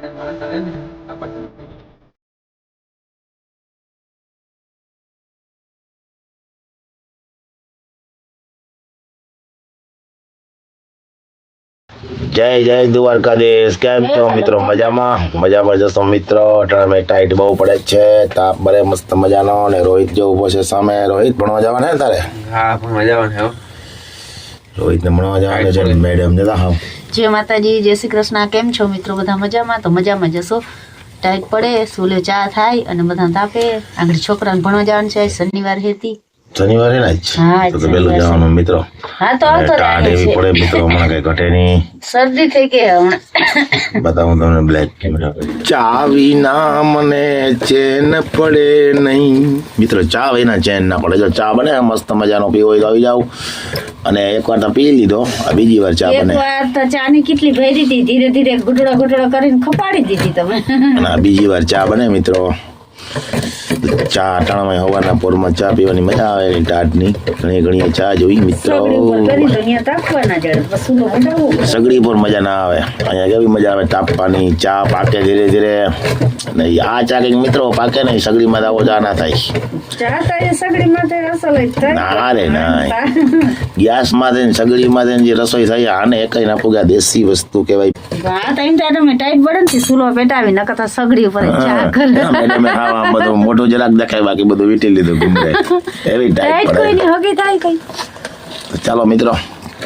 જય જય દ્વારકાધીશ. કેમ છો મિત્રો? મજામાં? મજામાં જશો મિત્રો? અટાણે ટાઈટ બહુ પડે છે. તાપ બરે મસ્ત મજાનો. અને રોહિત જો ઊભો છે સામે. રોહિત ભણવા જવાના ને તારે? હા, પણ મજા આવે હો રોહિત ને ભણવા જવાનું છે મેડમ જતા હા. જય માતાજી જય શ્રી કૃષ્ણ કેમ છો મિત્રો? બધા મજામાં? તો મજામાં જશો ટાઈટ પડે સુલે ચા થાય અને બધા તાપે આગળ છોકરાને ભણવા જવાનું છે શનિવાર હેતી. શનિવારે ના જ. તો તો પેલું જવાનું મિત્રો. હા તો આવતો રહે એવી પડે મિત્રો હમણાં કઈ ઘટે નહીં. શરદી થઈ ગઈ હમણાં. બતાવું તમને બ્લેક કેમેરા ચા વિના મને ચેન પડે નહીં. મિત્રો ચા વિના ચેન ના પડે. જો ચા બને મસ્ત મજાનો પીવો હોય તો આવી જાવ અને એકવાર તો પી લીધો. આ બીજી વાર ચા એક બને. વાર તો ચાની કેટલી ભરી દીધી. ધીરે ધીરે ગુટડા ગુટડા કરીને ખપાડી દીધી તમે. અને બીજી વાર ચા બને મિત્રો. ચા અટાણામાં હવાના પોરમાં ચા પીવાની મજા આવે એની ટાટની. ઘણી ઘણી ચા જોઈ મિત્રો. સગડી પર મજા ના આવે. અહીંયા કેવી મજા આવે તાપવાની ચા પાકે ધીરે ધીરે. નહીં આ ચા કંઈક મિત્રો પાકે નહીં સગડીમાં તો ચા ના થાય. ના રે ના. જે રસોઈ થાય આને એકઈ ના પૂગા દેશી વસ્તુ કહેવાય. આ ટાઈમ તો તમે ટાઈટ બળે ને સુલો પેટાવી નકર તો સગડી ઉપર ચા કરે મેડમે ખાવા બધું મોટું જરાક દેખાય બાકી બધું વીટી લીધું ગુમરે એવી ટાઈટ કોઈ ની હગી થાય કઈ? ચાલો મિત્રો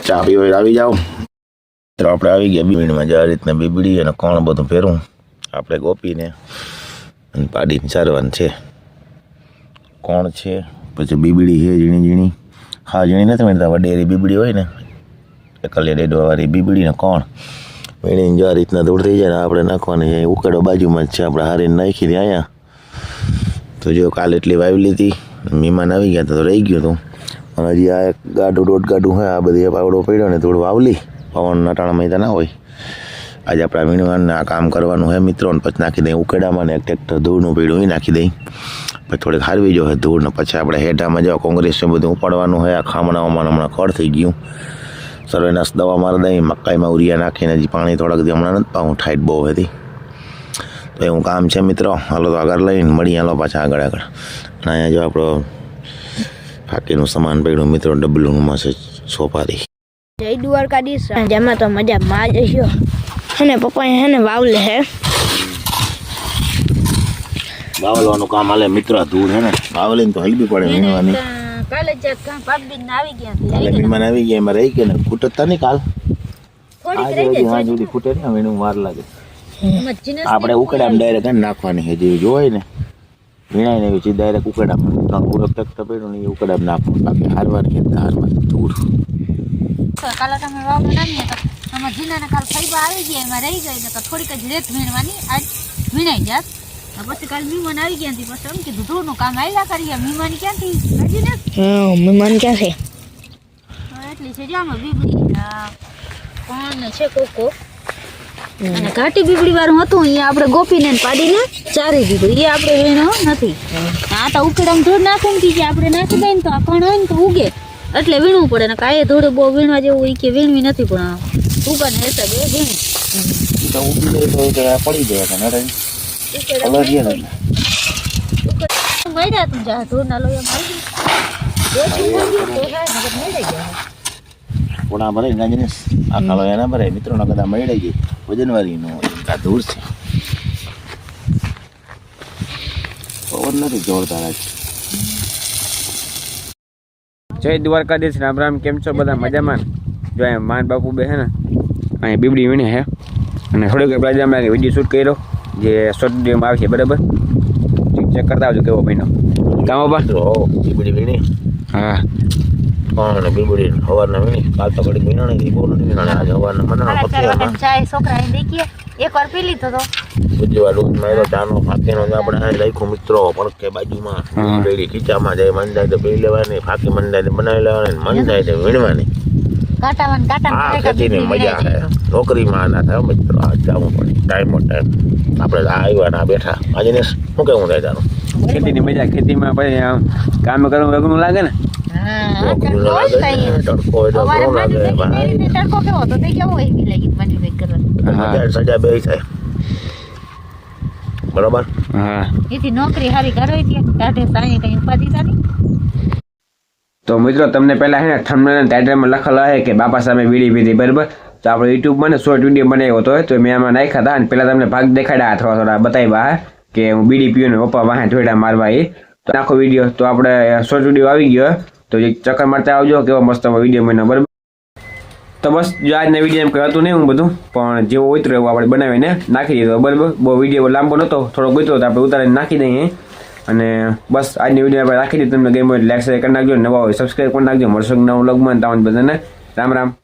ચા પીવા આવી જાઓ. મિત્રો આપણે આવી ગયા બીબડીમાં જે આ રીતના બીબડી અને કોણ બધું ફેરવું આપણે ગોપીને અને પાડીને ચારવાનું છે. કોણ છે? પછી બીબડી છે, ઝીણી ઝીણી. હા, ઝીણી નથી મળતા વડેરી બીબડી હોય ને. એકલી ડેડવાવાળી બીબડી ને કોણ વીણીને જો આ રીતના દૂર થઈ જાય ને, આપણે નાખવાની છે. ઉકેડો બાજુમાં જ છે, આપણે હારીને નાખી દે અહીંયા. તો જો કાલ એટલી વાવી લીધી, મહેમાન આવી ગયા તો રહી ગયું હતું અને હજી આ ગાડું દોઢ ગાડું હોય, આ બધી પાવડો પડ્યો ને થોડું વાવલી. પવન નટાણામાં તો ના હોય. આજે આપણા વીણવાનું આ કામ કરવાનું હોય મિત્રો પછી નાખી દઈએ ઉકેડામાં ને ટ્રેક્ટર ધૂળનું પીડું એ નાખી દઈ પછી થોડીક હારવી જો ધૂળ ને પછી આપણે હેઠામાં જાઓ કોંગ્રેસને બધું ઉપાડવાનું હોય આ ખામણાઓમાં હમણાં ખડ થઈ ગયું. સર્વેનાશ દવા મારી દઈ મકાઈમાં ઉરિયા નાખીને હજી પાણી થોડાક હમણાં નથી પાઉં ઠાઈટ બહુ હતી તો. એવું કામ છે મિત્રો, હાલો તો આગળ લઈને મળીએ, હાલો પાછા આગળ આગળ. અને અહીંયા જો આપણો ફાકીનું સામાન પડ્યું, મિત્રો, ડબલુંમાં છે સોપારી. જય દ્વારકાધીશ. જેમાં તો મજા માં જ હશો. અને પપ્પા હે ને વાવલે હે. વાવલવાનું કામ હાલે મિત્ર ધૂળ હે ને. વાવલીને તો હલવી પડે વીણવાની. કાલે જ પાક આવી ગયા કાલે મહેમાન આવી ગયા એમાં રહી ગયા ને. ખૂટતા નહીં કાલ. થોડીક આજે હજી હા સુધી ખૂટે ને વીણું વાર લાગે. આપણે ઉકડામાં ડાયરેક્ટ નાખવાની છે જેવી જોવાય ને. વીણાય ને પછી ડાયરેક્ટ ઉકડામાં ત્રણ પૂરો તક તપેડું ને એ ઉકડામાં નાખવાનું. બાકી હારવાની ખેતર હારવાની ધૂળ. કાલે તમે વાવ તો આમાં જીનાને કાલ ફાઈબા આવી ગયા એમાં રહી ગઈ તો થોડીક જ રેત વીણવાની આજ વીણાઈ જાત. પછી કાલ મીમાન આવી ગયા હતી પછી એમ કીધું ધૂળનું કામ આવ્યા કરીએ મહેમાન ક્યાંથી હજી ને? મહેમાન ક્યાં છે? એટલી છે જામાં બીબડી કોણ છે કોકો. અને ઘાટી બીબડી વાળું હતું અહીંયા આપણે ગોપીને પાડીને ચારી દીધું એ આપણે વીણો નથી. આ તો ઉકેડામાં ધૂળ નાખું કે આપણે નાખી દઈએ ને તો આ કણ હોય ને તો ઉગે. એટલે વીણવું પડે ને કાંઈ થોડું બહુ વીણવા જેવું હોય કે વીણવી નથી પણ ઉગાને હિસાબે વીણી. તો ઊભી તો પડી જાય કે નડે કલર છે ને. મળ્યા તું જા ધૂળ ના લોયા મારી પોણા ભરાય ગાંજને આ કાળો એના ભરાય મિત્રો ના કદા મળી ગઈ વજનવાળી નો આ ધૂળ છે. પવન નથી જોરદાર આજ. જય દ્વારકાધીશ રામ રામ કેમ છો બધા? મજામાં? જો અહીંયા માન બાપુ બે છે ને અહીંયા બીબડી વીણે હે અને થોડીક પહેલાં અમે વીડિયો શૂટ કર્યો જે શોર્ટ વિડીયોમાં આવે છે બરાબર? ચેક કરતા આવજો કેવો મહિનો કામ બાપા? બીબડી વીણી. હા. કોણ બીબડી હવારના વીણી કાલ તો ઘડી વીણાણી બહુ નથી વીણાણી આજે હવારના પત્યા છોકરા દેખીએ. એકવાર પી લીધો તો. બીજી વાર દૂધ માર્યો ચાનો ફાકીનો આપણે લખ્યું મિત્રો પણ કે બાજુમાં. ખીચામાં જાય મન જાય તો પી લેવાની ફાકી મન જાય તો બનાવી લેવાની મન જાય તો વીણવાની. ખેતીની મજા આવે નોકરીમાં ના થાય મિત્રો આ જવું પડે ટાઈમો ટાઈમ આપણે આવ્યા ના બેઠા. આજે શું કેવું થાય તારું? ખેતીની મજા ખેતીમાં પછી કામ કરવું લાગે ને? તો હા. બરોબર? હા. એથી નોકરી હારી કરવી છે કાઢે સાંજે કઈ ઉપાધિ મિત્રો તમને પહેલા છે ને થંબનેલ ટાઇટલમાં લખેલા છે કે બાપા સામે વીડી પીધી બરાબર? તો આપણે યુટ્યુબમાં ને શોર્ટ વીડિયો બનાવ્યો હતો તો મેં આમાં નાખ્યા હતા અને પહેલા તમને ભાગ દેખાડ્યા થોડા થોડા બતાવ્યા હે કે હું બીડી પીવું ને પપ્પા વાહે જોડા મારવા એ. તો આખો વીડિયો તો આપણે શોર્ટ વીડિયો આવી ગયો. તો એક ચક્કર મારતા આવજો, કેવો મસ્ત વીડિયો મને બરાબર? તો બસ, જો આજના વીડિયો એમ કંઈ નહીં હું બધું, પણ જેવો ઉતર્યો એવું આપણે બનાવીને નાખી દીધો બરાબર? બહુ વીડિયો લાંબો નહોતો, થોડો ગુતરો તો આપણે ઉતારીને નાખી દઈએ. અને બસ, આજની વીડિયો આપણે રાખી દીધી તમને ગેમ લાઈક શેર કરી નાખજો, નવા હોય સબસ્ક્રાઈબ કરી નાખજો, મળશો નવું લગમાં તમને બધાને. રામ રામ.